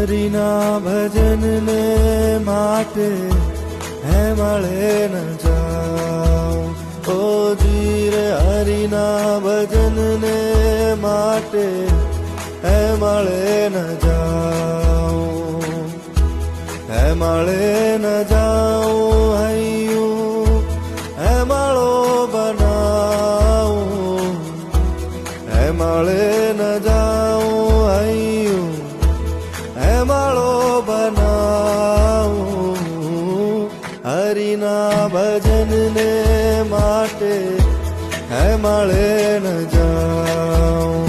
હરિના ભજનને માટે હે મળે ન જાઓ. ઓ જીર હરિના ભજનને માટે હે મળે ન જાઓ. હે મળે ન જાઓ હૈયું હે માળો બનાવો. હે મળે ન જાઓ માળો બનાવું. હરિના ભજનને માટે હે માળે ન જાઓ